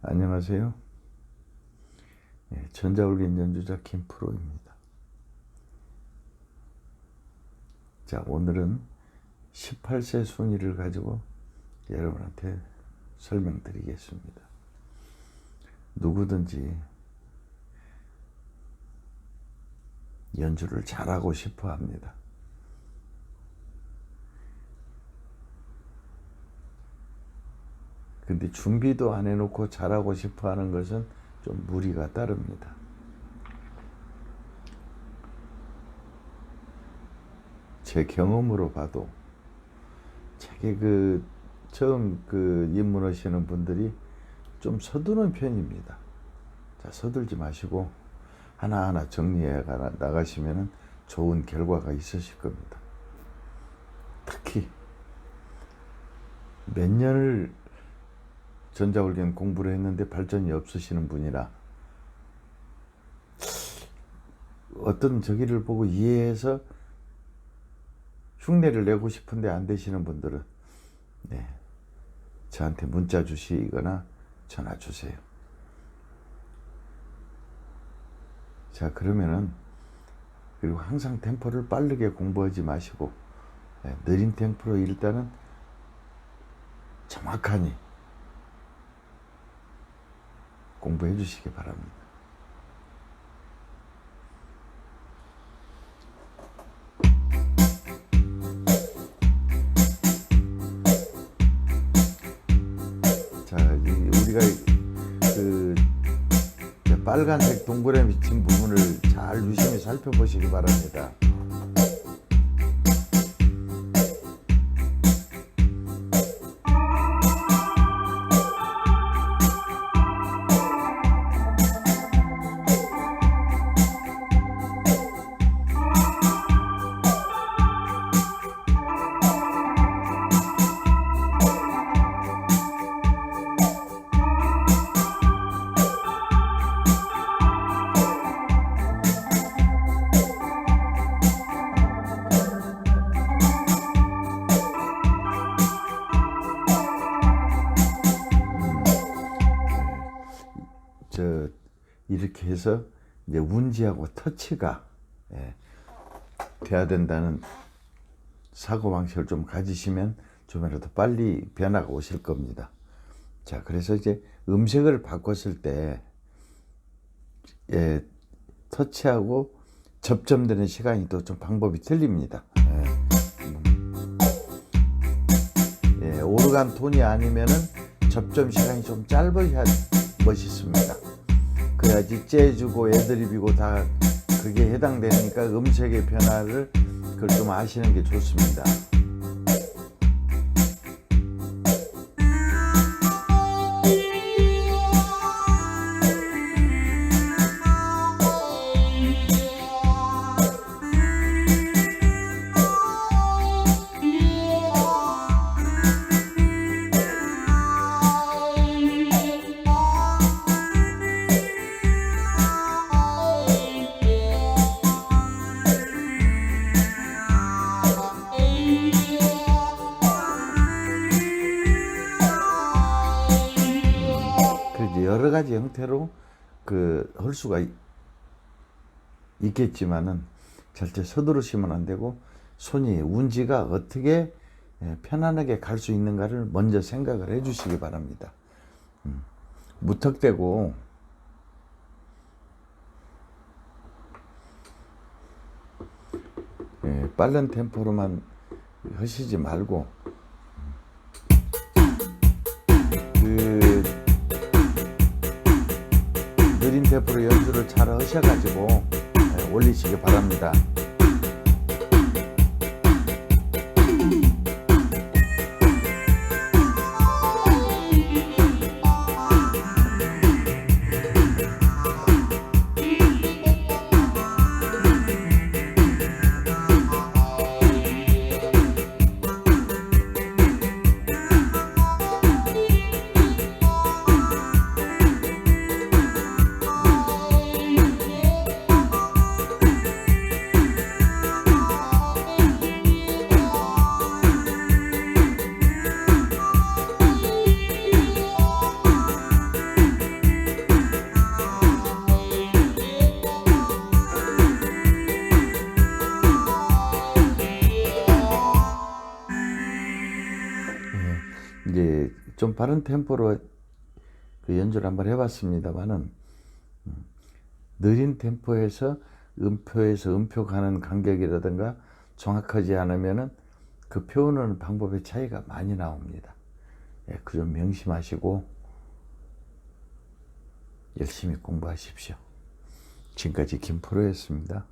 안녕하세요. 예, 전자올긴 연주자 김프로입니다. 자, 오늘은 18세 순위를 가지고 여러분한테 설명드리겠습니다. 누구든지 연주를 잘하고 싶어 합니다. 근데 준비도 안 해놓고 잘하고 싶어 하는 것은 좀 무리가 따릅니다. 제 경험으로 봐도 책에 그 처음 그 입문하시는 분들이 좀 서두는 편입니다. 자, 서둘지 마시고 하나하나 정리해 나가시면 좋은 결과가 있으실 겁니다. 특히 몇 년을 전자올겐 공부를 했는데 발전이 없으시는 분이라 어떤 저기를 보고 이해해서 흉내를 내고 싶은데 안 되시는 분들은 네, 저한테 문자 주시거나 전화 주세요. 자 그러면은 그리고 항상 템포를 빠르게 공부하지 마시고 네, 느린 템포로 일단은 정확하니 공부해 주시기 바랍니다. 자, 우리가 그 빨간색 동그라미 비친 부분을 잘 유심히 살펴보시기 바랍니다. 이렇게 해서 이제 운지하고 터치가 예, 돼야 된다는 사고 방식을 좀 가지시면 좀이라도 빨리 변화가 오실 겁니다. 자, 그래서 이제 음색을 바꿨을 때 예, 터치하고 접점되는 시간이 또 좀 방법이 틀립니다. 예, 예, 오르간 톤이 아니면은 접점 시간이 좀 짧아야 멋있습니다. 그래야지 재주고 애드립이고 다 그게 해당되니까 음색의 변화를 그걸 좀 아시는 게 좋습니다. 여러 가지 형태로 그 할 수가 있- 있겠지만은 절대 서두르시면 안 되고 손이 운지가 어떻게 예, 편안하게 갈 수 있는가를 먼저 생각을 해 주시기 바랍니다. 음, 무턱대고. 예, 빠른 템포로만 하시지 말고. 그 템포로 연주를 잘 하셔가지고 예, 올리시기 바랍니다. 좀 빠른 템포로 그 연주를 한번 해봤습니다만은 음, 느린 템포에서 음표에서 음표 가는 간격이라든가 정확하지 않으면은 그 표현하는 방법의 차이가 많이 나옵니다. 예, 그점 명심하시고 열심히 공부하십시오. 지금까지 김프로였습니다.